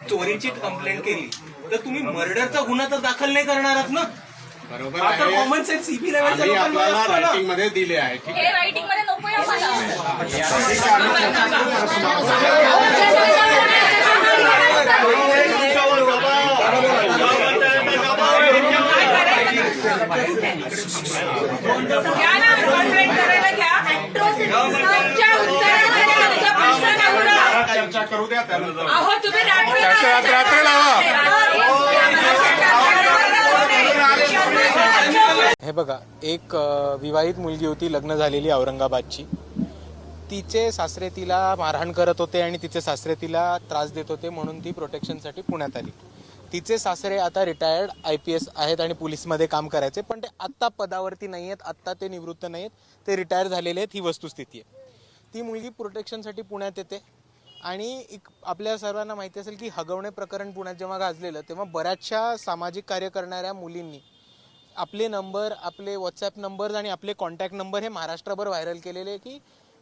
चोरीची कंप्लेंट केली तर तुम्ही मर्डरचा गुन्हा तर दाखल नाही करणारच ना? बरोबर आता आहे. कॉमन सेन्स लेवलच्या आम्ही आपल्याला ना. रायटिंगमध्ये दिले आहे ठीक आहे. हे रायटिंगमध्ये नको आम्हाला. घ्या ना कॉन्ट्रॅक्ट करायला घ्या आमच्या उत्तरामध्ये आमचा प्रश्न नव्हता चर्चा करू द्या त्यानंतर अहो तुम्ही रात्री रात्र- रात्र लावा. हे बघा एक अ, विवाहित मुलगी होती लग्न झालेली औरंगाबादची. तिचे सासरे तिला मारहाण करत होते आणि तिचे सासरे तिला त्रास देत होते म्हणून ती प्रोटेक्शनसाठी पुण्यात आली. तिचे सासरे आता रिटायर्ड आय पी एस आहेत आणि पोलीसमध्ये काम करायचे पण ते आत्ता पदावरती नाही आहेत आत्ता ते निवृत्त नाही आहेत ते रिटायर झालेले आहेत ही वस्तुस्थिती आहे. ती मुलगी प्रोटेक्शनसाठी पुण्यात येते. आणि एक आपल्या सर्वांना माहिती असेल की हगवणे प्रकरण पुण्यात जेव्हा गाजलेलं तेव्हा बऱ्याचशा सामाजिक कार्य करणाऱ्या मुलींनी आपले नंबर आपले व्हॉट्सॲप नंबर आणि आपले कॉन्टॅक्ट नंबर हे महाराष्ट्रभर व्हायरल केलेले आहे की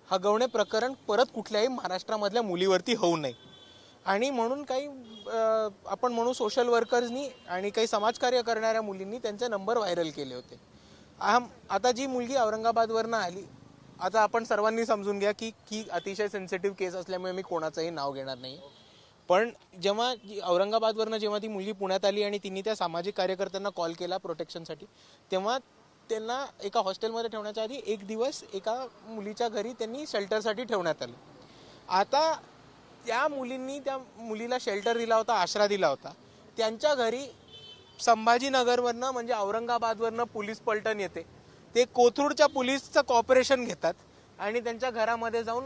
हगवणे प्रकरण परत कुठल्याही महाराष्ट्रामधल्या मुलीवरती होऊ नये. आणि म्हणून काही आपण म्हणू सोशल वर्कर्सनी आणि काही समाजकार्य करणाऱ्या मुलींनी त्यांचे नंबर व्हायरल केले होते. आम आता जी मुलगी औरंगाबादवरनं आली आता आपण सर्वांनी समजून घ्या की की अतिशय सेन्सिटिव्ह केस असल्यामुळे मी कोणाचंही नाव घेणार नाही. पण जेव्हा जी- औरंगाबादवरनं जेव्हा ती मुलगी पुण्यात आली आणि तिने त्या सामाजिक कार्यकर्त्यांना कॉल केला प्रोटेक्शनसाठी तेव्हा त्यांना एका हॉस्टेलमध्ये ठेवण्याच्या आधी एक दिवस एका मुलीच्या घरी त्यांनी शेल्टरसाठी ठेवण्यात आलं. आता त्या मुलींनी त्या मुलीला शेल्टर दिला होता आश्रा दिला होता. त्यांच्या घरी संभाजीनगरवरनं म्हणजे औरंगाबादवरनं पोलीस पलटण येते. ते कोथरूडच्या पोलीसचं कॉपरेशन घेतात आणि त्यांच्या घरामध्ये जाऊन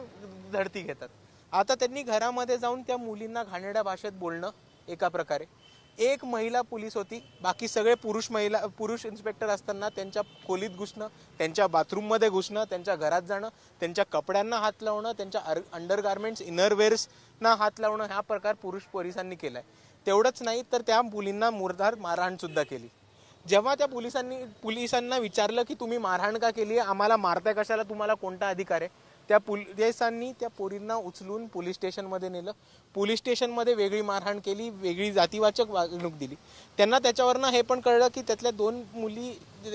धडती घेतात. आता त्यांनी घरामध्ये जाऊन त्या मुलींना घाणेरड्या भाषेत बोलणं एका प्रकारे. एक महिला पोलीस होती बाकी सगळे पुरुष महिला पुरुष इन्स्पेक्टर असताना त्यांच्या खोलीत घुसणं त्यांच्या बाथरूममध्ये घुसणं त्यांच्या घरात जाणं त्यांच्या कपड्यांना हात लावणं त्यांच्या अंडर गारमेंट्स इनरवेअर्सना हात लावणं हा प्रकार पुरुष पोलिसांनी केला आहे तेवढंच नाही तर त्या मुलींना मुरधार मारहाणसुद्धा केली. जेव्हा त्या पोलिसांनी पोलिसांना विचारलं की तुम्ही मारहाण का केली आहे? आम्हाला मारताय कशाला? तुम्हाला कोणता अधिकार आहे? त्या पोलिसांनी त्या पोरींना उचलून पोलीस स्टेशनमध्ये नेलं. पोलीस स्टेशनमध्ये वेगळी मारहाण केली वेगळी जातीवाचक वागणूक दिली. त्यांना त्याच्यावरनं हे पण कळलं की त्यातल्या दोन मुली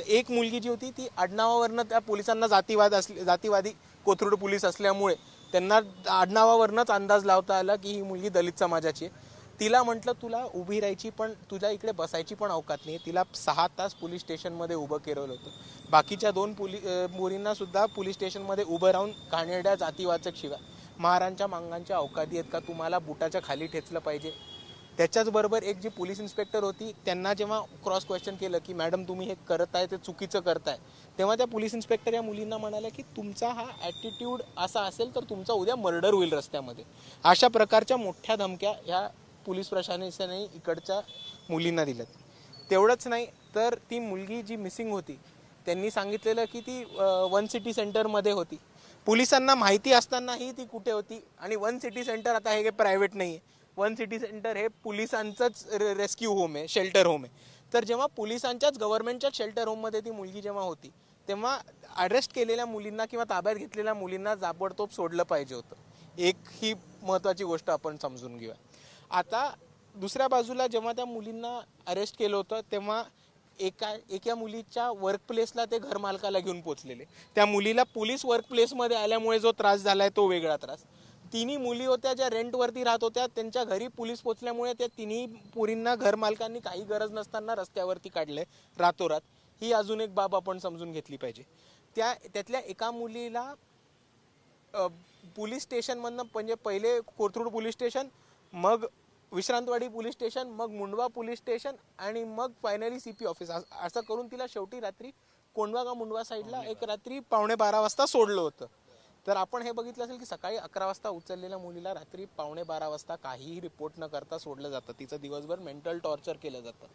एक मुलगी जी होती ती आडनावावरनं त्या पोलिसांना जातीवाद असले जातीवादी कोथरूड पोलीस असल्यामुळे त्यांना आडनावावरनंच अंदाज लावता आला की ही मुलगी दलित समाजाची आहे. तिला म्हटलं तुला उभी राहायची पण तुझ्या इकडे बसायची पण अवकात नाही. तिला सहा तास पोलीस स्टेशनमध्ये उभं केलं होतं. बाकीच्या दोन पोली मुलींना सुद्धा पोलीस स्टेशनमध्ये उभं राहून घाणेरड्या जातीवाचक शिवाय. महारांच्या मांगांच्या अवकादी आहेत का? तुम्हाला बुटाच्या खाली ठेचलं पाहिजे. त्याच्याचबरोबर एक जी पोलीस इन्स्पेक्टर होती त्यांना जेव्हा क्रॉस क्वेश्चन केलं की मॅडम तुम्ही हे करत आहे ते चुकीचं करताय. तेव्हा त्या पोलीस इन्स्पेक्टर या मुलींना म्हणाल्या की तुमचा हा ॲटिट्यूड असा असेल तर तुमचा उद्या मर्डर होईल रस्त्यामध्ये. अशा प्रकारच्या मोठ्या धमक्या ह्या पोलीस प्रशासनाने इकडच्या मुलींना दिल्यात. तेवढंच नाही तर ती मुलगी जी मिसिंग होती त्यांनी सांगितलेलं की ती वन सिटी सेंटरमध्ये होती. पोलिसांना माहिती असतानाही ती कुठे होती आणि वन सिटी सेंटर आता हे काही प्रायव्हेट नाही आहे वन सिटी सेंटर हे पोलिसांचंच रेस्क्यू होम आहे शेल्टर होम आहे. तर जेव्हा पोलिसांच्याच गव्हर्नमेंटच्याच शेल्टर होममध्ये ती मुलगी जेव्हा होती तेव्हा अरेस्ट केलेल्या मुलींना किंवा ताब्यात घेतलेल्या मुलींना जाबडतोब सोडलं पाहिजे होतं. एक ही महत्त्वाची गोष्ट आपण समजून घेऊया. आता दुसऱ्या बाजूला जेव्हा त्या मुलींना अरेस्ट केलं होतं तेव्हा एका एका मुलीच्या वर्क प्लेसला ते घर मालकाला घेऊन पोचलेले त्या मुलीला पोलीस वर्क प्लेसमध्ये आल्यामुळे जो त्रास झाला आहे तो वेगळा त्रास. तिन्ही मुली होत्या ज्या रेंटवरती राहत होत्या त्यांच्या घरी पोलीस पोचल्यामुळे त्या तिन्ही पुरींना घर मालकांनी काही गरज नसताना रस्त्यावरती काढले रातोरात. ही अजून एक बाब आपण समजून घेतली पाहिजे. त्या त्यातल्या एका मुलीला पोलीस स्टेशनमधनं म्हणजे पहिले कोथरूड पोलीस स्टेशन मग विश्रांतवाडी पोलीस स्टेशन मग मुंडवा पोलीस स्टेशन आणि मग फायनली सी पी ऑफिस असं करून तिला शेवटी रात्री कोंडवा का मुंडवा साईडला एक रात्री पावणे बारा वाजता सोडलं होतं. तर आपण हे बघितलं असेल की सकाळी अकरा वाजता उचललेल्या मुलीला रात्री पावणे बारा वाजता काहीही रिपोर्ट न करता सोडलं जातं. तिचं दिवसभर मेंटल टॉर्चर केलं जातं.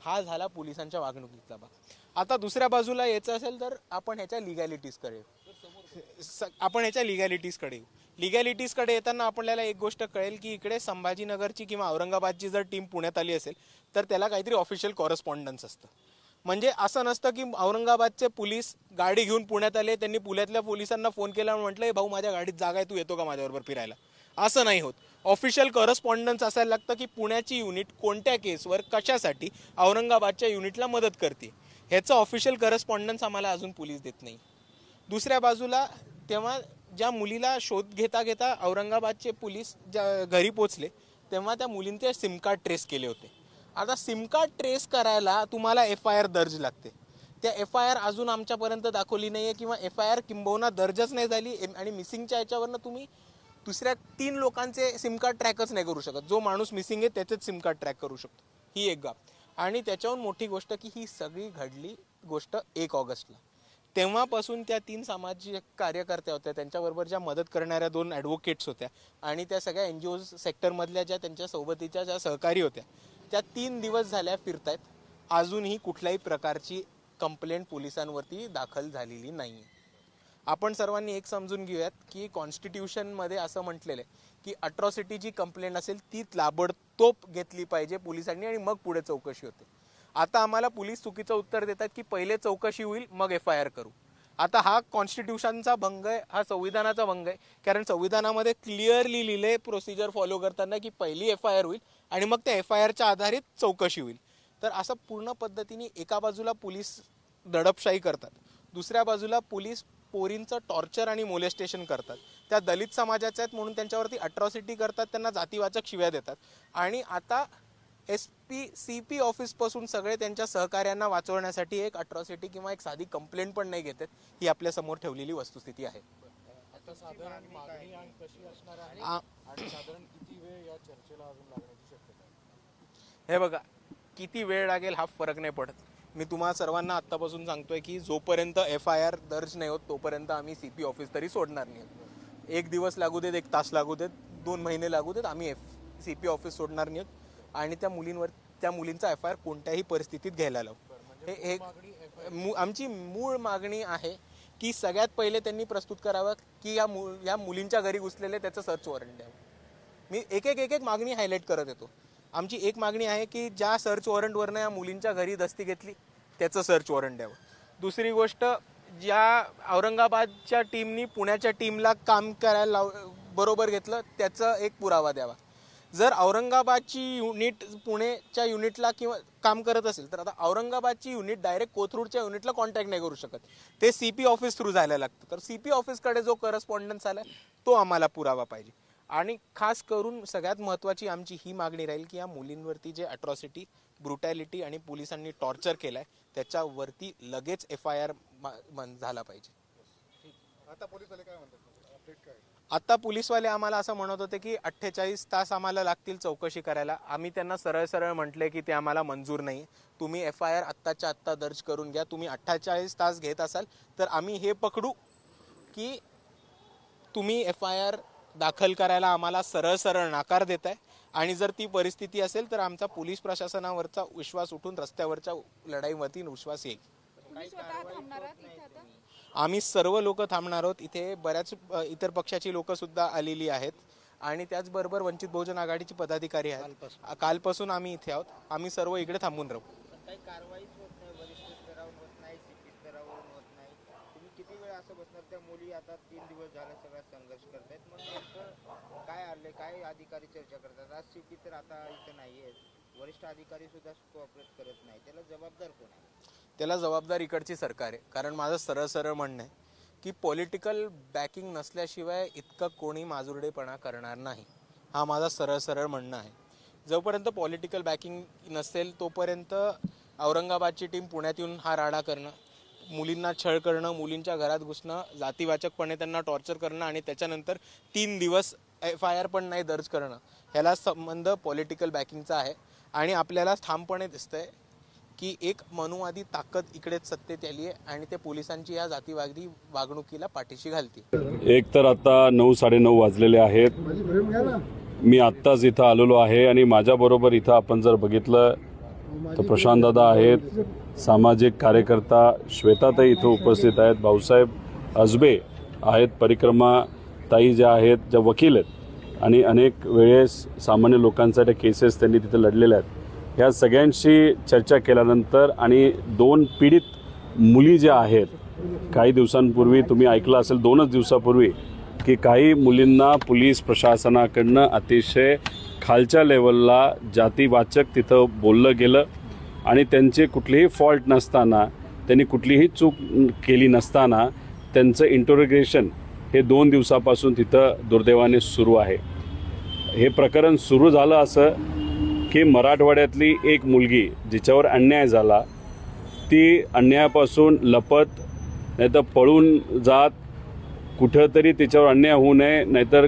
हा झाला पोलिसांच्या वागणुकीचा भाग. आता दुसऱ्या बाजूला यायचं असेल तर आपण ह्याच्या लिगॅलिटीजकडे करेल स- आपण ह्याच्या लिगॅलिटीजकडे येऊ. लिगॅलिटीजकडे येताना आपल्याला एक गोष्ट कळेल की इकडे संभाजीनगरची किंवा औरंगाबादची जर टीम पुण्यात आली असेल तर त्याला काहीतरी ऑफिशियल कॉरस्पॉन्डन्स असतं. म्हणजे असं नसतं की औरंगाबादचे पोलीस गाडी घेऊन पुण्यात आले त्यांनी पुण्यातल्या पोलिसांना फोन केला आणि म्हटलं हे भाऊ माझ्या गाडीत जागा आहे तू येतो का माझ्याबरोबर फिरायला? असं नाही होत. ऑफिशियल करस्पॉन्डन्स असायला लागतं की पुण्याची युनिट कोणत्या केसवर कशासाठी औरंगाबादच्या युनिटला मदत करते. ह्याचं ऑफिशियल करस्पॉन्डन्स आम्हाला अजून पोलीस देत नाही. दुसऱ्या बाजूला तेव्हा ज्या मुलीला शोध घेता घेता औरंगाबादचे पोलीस ज्या घरी पोचले तेव्हा त्या मुलींचे सिम कार्ड ट्रेस केले होते. आता सिम कार्ड ट्रेस करायला तुम्हाला एफ आय आर दर्ज लागते. त्या एफ आय आर अजून आमच्यापर्यंत दाखवली नाही आहे किंवा एफ आय आर किंबहुना दर्जच नाही झाली आणि मिसिंगच्या याच्यावरनं तुम्ही दुसऱ्या तीन लोकांचे सिम कार्ड ट्रॅकच नाही करू शकत. जो माणूस मिसिंग आहे त्याचेच सिम कार्ड ट्रॅक करू शकतो. ही एक गाप आणि त्याच्याहून मोठी गोष्ट की ही सगळी घडली गोष्ट एक ऑगस्टला. तेव्हापासून त्या तीन सामाजिक कार्यकर्त्या होत्या त्यांच्याबरोबर ज्या मदत करणाऱ्या दोन ॲडव्होकेट्स होत्या आणि त्या सगळ्या एन जी ओ सेक्टरमधल्या ज्या त्यांच्या सोबतीच्या ज्या सहकारी होत्या त्या तीन दिवस झाल्या फिरतायत. अजूनही कुठल्याही प्रकारची कंप्लेंट पोलिसांवरती दाखल झालेली नाही आपण सर्वांनी एक समजून घेऊयात की कॉन्स्टिट्यूशनमध्ये असं म्हटलेलं आहे की अट्रॉसिटी जी कंप्लेंट असेल ती ताबडतोब घेतली पाहिजे पोलिसांनी आणि मग पुढे चौकशी होते. आता आम्हाला पोलीस चुकीचं उत्तर देतात की पहिले चौकशी होईल मग एफ आय आर करू. आता हा कॉन्स्टिट्यूशनचा भंग आहे हा संविधानाचा भंग आहे. कारण संविधानामध्ये क्लिअरली लिहिले प्रोसिजर फॉलो करताना की पहिली एफ आय आर होईल आणि मग त्या एफ आय आरच्या आधारित चौकशी होईल. तर असं पूर्ण पद्धतीने एका बाजूला पोलीस दडपशाही करतात दुसऱ्या बाजूला पोलीस पोरींचं टॉर्चर आणि मोलेस्टेशन करतात. त्या दलित समाजाच्या आहेत म्हणून त्यांच्यावरती अट्रॉसिटी करतात त्यांना जातीवाचक शिव्या देतात. आणि आता एस पी सी पी ऑफिसपासून सगळे त्यांच्या सहकार्यांना वाचवण्यासाठी एक अट्रॉसिटी किंवा एक साधी कंप्लेंट पण नाही घेतात ही आपल्यासमोर ठेवलेली वस्तुस्थिती आहे. आता साधारण मागणी आणि कशी असणार आहे? आ- आणि साधारण किती वेळ या चर्चेला अजून लागण्याची शक्यता आहे? हे बघा किती वेळ लागेल हा फरक नाही पडत. मी तुम्हाला सर्वांना आत्तापासून सांगतोय की जोपर्यंत एफ आय आर दर्ज नाही होत तोपर्यंत आम्ही सी पी ऑफिस तरी सोडणार नाही एक दिवस लागू देत एक तास लागू देत दोन महिने लागू देत आम्ही एफ सी पी ऑफिस सोडणार नाही आहोत. आणि त्या मुलींवर त्या मुलींचा एफ आय आर कोणत्याही परिस्थितीत घ्यायला लावू. हे हे मु- आमची मूळ मागणी आहे की सगळ्यात पहिले त्यांनी प्रस्तुत करावं की या मु या मुलींच्या घरी घुसलेले त्याचं सर्च वॉरंट द्यावं. मी एक एक एक एक मागणी हायलाईट करत येतो. आमची एक मागणी आहे की ज्या सर्च वॉरंटवरनं या मुलींच्या घरी दस्ती घेतली त्याचं सर्च वॉरंट द्यावं. दुसरी गोष्ट ज्या औरंगाबादच्या टीमनी पुण्याच्या टीमला काम करायला लाव बरोबर घेतलं त्याचं एक पुरावा द्यावा. जर औरंगाबादची युनिट पुणेच्या युनिटला किंवा काम करत असेल तर आता औरंगाबादची युनिट डायरेक्ट कोथरूडच्या युनिटला कॉन्टॅक्ट नाही करू शकत. ते सी पी ऑफिस थ्रू जायला लागतं. तर सी पी ऑफिसकडे जो करस्पॉन्डन्स आला तो आम्हाला पुरावा पाहिजे. आणि खास करून सगळ्यात महत्त्वाची आमची ही मागणी राहील की या मुलींवरती जे अट्रॉसिटी ब्रुटॅलिटी आणि पोलिसांनी टॉर्चर केलाय त्याच्यावरती लगेच एफ आय आर झाला पाहिजे. आता पोलीस काय म्हणतात? आत्ता पोलीसवाले आम्हाला असं म्हणत होते की अठ्ठेचाळीस तास आम्हाला लागतील चौकशी करायला. आम्ही त्यांना सरळ सरळ म्हटले की ते आम्हाला मंजूर नाही. तुम्ही एफ आय आर आत्ताच्या आत्ता दर्ज करून घ्या. तुम्ही अठ्ठेचाळीस तास घेत असाल तर आम्ही हे पकडू की तुम्ही एफ आय आर दाखल करायला आम्हाला सरळ सरळ नाकार आहे आणि जर ती परिस्थिती असेल तर आमचा पोलीस प्रशासनावरचा विश्वास उठून रस्त्यावरच्या लढाईवरती विश्वास येईल. आम्ही सर्व लोक थांबणार आहोत. इथे बऱ्याच इतर पक्षाची लोक सुद्धा आलेली आहेत. आणि त्याचबरोबर वंचित बहुजन आघाडीचे पदाधिकारी आहेत. कालपासून. आम्ही इथे आहोत. आम्ही सर्व इकडे थांबून राहू. पण काही कारवाईच होत नाही. वरिष्ठ स्तरावरून होत नाही सीपी स्तरावरून होत नाही. तुम्ही किती वेळ असं बसणार? त्या मुली आता तीन दिवस झाला सगळा संघर्ष करतायत. मग नेमकं काय आले काय अधिकारी चर्चा करतात? आज सीपी तर आता इथं नाही आहेत वरिष्ठ अधिकारी सुद्धा कोऑपरेट करत नाही. त्याला जबाबदार कोण आहे? त्याला जबाबदार इकडची सरकार आहे. कारण माझं सरळ सरळ म्हणणं आहे की पॉलिटिकल बॅकिंग नसल्याशिवाय इतकं कोणी माजुरडेपणा करणार नाही. हा माझा सरळ सरळ म्हणणं आहे. जोपर्यंत पॉलिटिकल बॅकिंग नसेल तोपर्यंत औरंगाबादची टीम पुण्यात येऊन हा राडा करणं मुलींना छळ करणं मुलींच्या घरात घुसणं जातीवाचकपणे त्यांना टॉर्चर करणं आणि त्याच्यानंतर तीन दिवस एफ आय आर पण नाही दर्ज करणं ह्याला संबंध पॉलिटिकल बॅकिंगचा आहे. आणि आपल्याला ठामपणे दिसतंय की एक मनुवादी ताकद इकडेच सत्तेत आली आहे आणि ते पोलिसांची या जातीवादी वागणुकीला पाठीशी घालते एक तर आता नऊ साडेनऊ वाजलेले आहेत. मी आत्ताच इथं आलेलो आहे आणि माझ्याबरोबर इथं आपण जर बघितलं तर प्रशांत दादा आहेत सामाजिक कार्यकर्ता श्वेताताई इथं उपस्थित आहेत भाऊसाहेब अजबे आहेत परिक्रमा ताई ज्या आहेत ज्या वकील आहेत. आणि अनेक वेळेस सामान्य लोकांसाठी केसेस त्यांनी तिथे लढलेल्या आहेत. ह्या सगळ्यांशी चर्चा केल्यानंतर आणि दोन पीडित मुली ज्या आहेत काही दिवसांपूर्वी तुम्ही ऐकलं असेल दोनच दिवसापूर्वी की काही मुलींना पोलीस प्रशासनाकडनं अतिशय खालच्या लेवलला जातीवाचक तिथं बोललं गेलं आणि त्यांचे कुठलेही फॉल्ट नसताना त्यांनी कुठलीही चूक केली नसताना त्यांचं इंटरोग्रेशन हे दोन दिवसापासून तिथं दुर्दैवाने सुरू आहे. हे प्रकरण सुरू झालं असं की मराठवाड्यातली एक मुलगी जिच्यावर अन्याय झाला ती अन्यायापासून लपत नाहीतर पळून जात कुठंतरी तिच्यावर अन्याय होऊ नये नाहीतर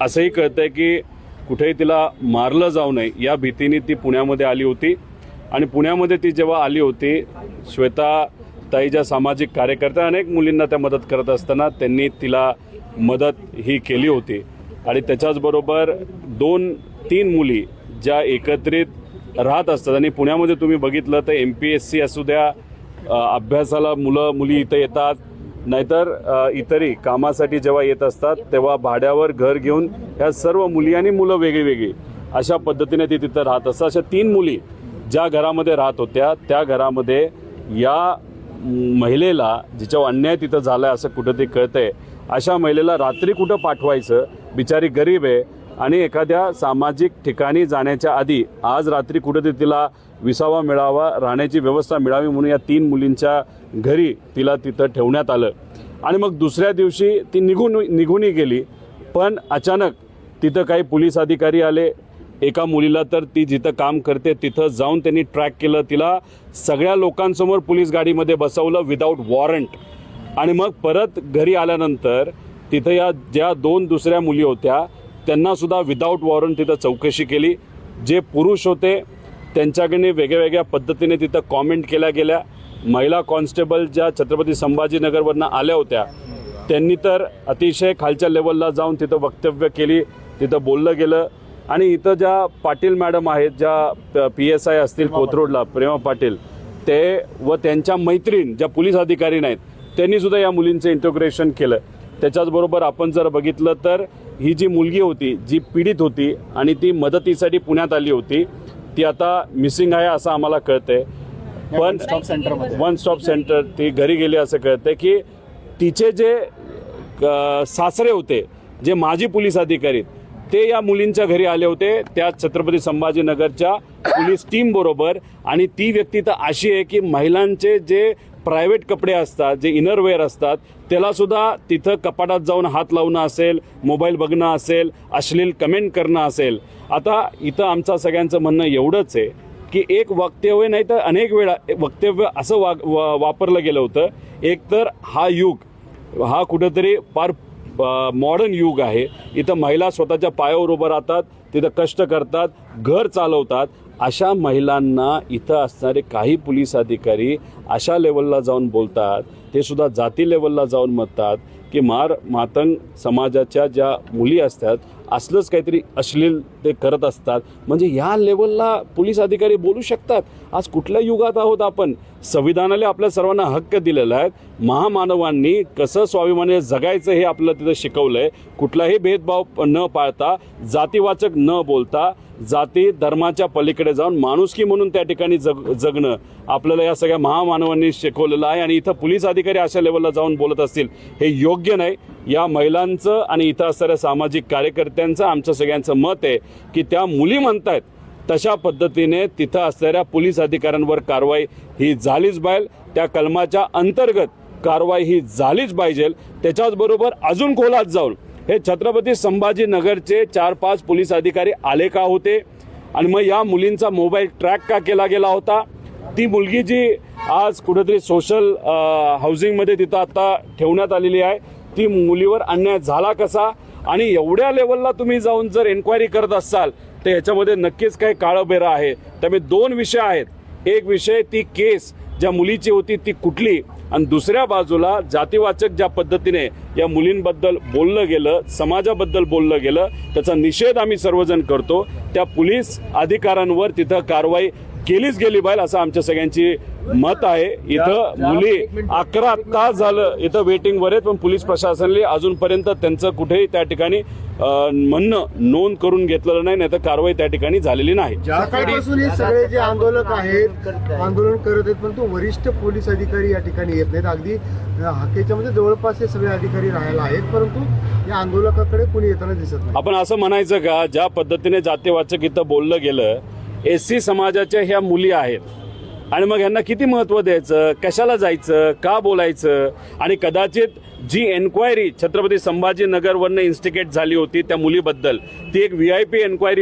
असंही कळतं आहे की कुठेही तिला मारलं जाऊ नये या भीतीने ती पुण्यामध्ये आली होती. आणि पुण्यामध्ये ती जेव्हा आली होती श्वेता ताई ज्या सामाजिक कार्यकर्त्या अनेक मुलींना त्या मदत करत असताना त्यांनी तिला मदत ही केली होती. आणि त्याच्याचबरोबर दोन तीन मुली ज्या एकत्रित राहत असतात. आणि पुण्यामध्ये तुम्ही बघितलं तर एम पी एस सी असू द्या अभ्यासाला मुलं मुली इथं येतात. नाहीतर इतरही कामासाठी जेव्हा येत असतात तेव्हा भाड्यावर घर घेऊन ह्या सर्व मुली आणि मुलं वेगळी वेगळी अशा पद्धतीने ती तिथं राहत असतात. अशा तीन मुली ज्या घरामध्ये राहत होत्या त्या घरामध्ये या महिलेला जिच्यावर अन्याय तिथं झाला असं कुठं ते कळतंय अशा महिलेला रात्री कुठं पाठवायचं? बिचारी गरीब आहे. आणि एखाद्या सामाजिक ठिकाणी जाण्याच्या आधी आज रात्री कुठेतरी तिला विसावा मिळावा राहण्याची व्यवस्था मिळावी म्हणून या तीन मुलींच्या घरी तिला तिथं ठेवण्यात आलं. आणि मग दुसऱ्या दिवशी ती निघून निघूनही गेली. पण अचानक तिथं काही पोलीस अधिकारी आले. एका मुलीला तर ती जिथं काम करते तिथं जाऊन त्यांनी ट्रॅक केलं. तिला सगळ्या लोकांसमोर पोलीस गाडीमध्ये बसवलं विदाऊट वॉरंट आणि मग परत घरी आल्यानंतर तिथं या ज्या दोन दुसऱ्या मुली होत्या त्यांना सुद्धा विदाऊट वॉरंट तिथं चौकशी केली. जे पुरुष होते त्यांच्याकडे वेगळ्या वेगळ्या पद्धतीने तिथं कॉमेंट केल्या गेल्या. महिला कॉन्स्टेबल ज्या छत्रपती संभाजीनगरवरनं आल्या होत्या त्यांनी तर अतिशय खालच्या लेवलला जाऊन तिथं वक्तव्य केली तिथं बोललं गेलं. आणि इथं ज्या पाटील मॅडम आहेत ज्या पी एस आय असतील कोथरूडला प्रेमा पाटील ते व त्यांच्या मैत्रीण ज्या पोलीस अधिकारी नाहीत त्यांनी सुद्धा या मुलींचं इंटोग्रेशन केलं. त्याच्याचबरोबर आपण जर बघितलं तर ही जी मुलगी होती जी पीडित होती आणि ती मदतीसाठी पुण्यात आली होती ती आता मिसिंग आहे असं आम्हाला कळतंय. पण वन स्टॉप सेंटर ती घरी गेली असं कळतंय की तिचे जे सासरे होते जे माजी पोलीस अधिकारी ते या मुलींच्या घरी आले होते. त्या छत्रपती संभाजीनगरच्या पोलीस टीम बरोबर. आणि ती व्यक्ती तर अशी आहे की महिलांचे जे प्रायव्हेट कपडे असतात जे इनरवेअर असतात त्याला सुद्धा तिथं कपाटात जाऊन हात लावणं असेल मोबाईल बघणं असेल अश्लील कमेंट करणं असेल. आता इथं आमचं सगळ्यांचं म्हणणं एवढंच आहे की एक वक्तव्य नाही तर अनेक वेळा वक्तव्य असं वा वा- वापरलं गेलं होतं एकतर हा युग हा कुठंतरी फार मॉडर्न युग आहे. इथं महिला स्वतःच्या पायावर उभं राहतात तिथं कष्ट करतात घर चालवतात अशा महिलांना इथं असणारे काही पोलीस अधिकारी अशा लेवलला जाऊन बोलतात ते सुद्धा जाती लेवलला जाऊन म्हणतात की मार मातंग समाजाच्या ज्या मुली असतात असलंच काहीतरी अश्लील ते करत असतात. म्हणजे ह्या लेवलला पोलीस अधिकारी बोलू शकतात? आज कुठल्या युगात आहोत आपण? संविधानाला आपल्या सर्वांना हक्क दिलेला आहे. महामानवांनी कसं स्वाभिमानी जगायचं हे आपल्याला तिथं शिकवलं आहे कुठलाही भेदभाव न पाळता जातीवाचक न बोलता जाती धर्माच्या पलीकडे जाऊन माणुसकी म्हणून त्या ठिकाणी जग जगणं आपल्याला या सगळ्या महामानवांनी शिकवलेलं आहे आणि इथं पोलीस अधिकारी अशा लेवलला जाऊन बोलत असतील हे योग्य नाही. या महिलांचं आणि इथं असणाऱ्या सामाजिक कार्यकर्त्यांचं आमचं सगळ्यांचं मत आहे की त्या मुली म्हणतायत तशा पद्धतीने तिथं असणाऱ्या पोलीस अधिकाऱ्यांवर कारवाई ही झालीच बाहेर त्या कलमाच्या अंतर्गत कारवाई ही झालीच पाहिजे. त्याच्याचबरोबर अजून खोलात जाऊन हे छत्रपती संभाजीनगरचे चार पाच पोलीस अधिकारी आले का होते? आणि मग या मुलींचा मोबाईल ट्रॅक का केला गेला होता? ती मुलगी जी आज कुठेतरी सोशल हाऊसिंगमध्ये तिथं आता ठेवण्यात आलेली आहे ती मुलीवर अन्याय झाला कसा? आणि एवढ्या लेवलला तुम्ही जाऊन जर एन्क्वायरी करत असाल तर याच्यामध्ये नक्कीच काही काळबेरा आहे. त्यामुळे दोन विषय आहेत. एक विषय ती केस ज्या मुलीची होती ती कुठली? आणि दुसऱ्या बाजूला जातीवाचक ज्या पद्धतीने या मुलींबद्दल बोललं गेलं समाजाबद्दल बोललं गेलं त्याचा निषेध आम्ही सर्वजण करतो. त्या पोलीस अधिकाऱ्यांवर तिथं कारवाई केलीच गेली पाहिजे असं आमच्या सगळ्यांची मत आहे. इथं मुली अकरा तास झालं इथं वेटिंगवर आहेत पण पोलीस प्रशासनाने अजूनपर्यंत त्यांचं कुठेही त्या ठिकाणी म्हणणं नोंद करून घेतलेलं नाही नाही तर कारवाई त्या ठिकाणी झालेली नाही. हे सगळे जे आंदोलक आहेत आंदोलन करत आहेत. परंतु वरिष्ठ पोलीस अधिकारी या ठिकाणी येत नाहीत. अगदी हाकेच्या मध्ये जवळपास हे सगळे अधिकारी राहायला आहेत परंतु या आंदोलकाकडे कोणी येताना दिसत नाही. आपण असं म्हणायचं का ज्या पद्धतीने जातीवाचक इथं बोललं गेलं एस सी समाजाच्या ह्या मुली आहेत. आणि मग यांना किती महत्त्व द्यायचं? कशाला जायचं? का बोलायचं? आणि कदाचित जी एन्क्वायरी छत्रपती संभाजीनगरवरनं इन्स्टिगेट झाली होती त्या मुलीबद्दल ती एक व्ही आय पी एन्क्वायरी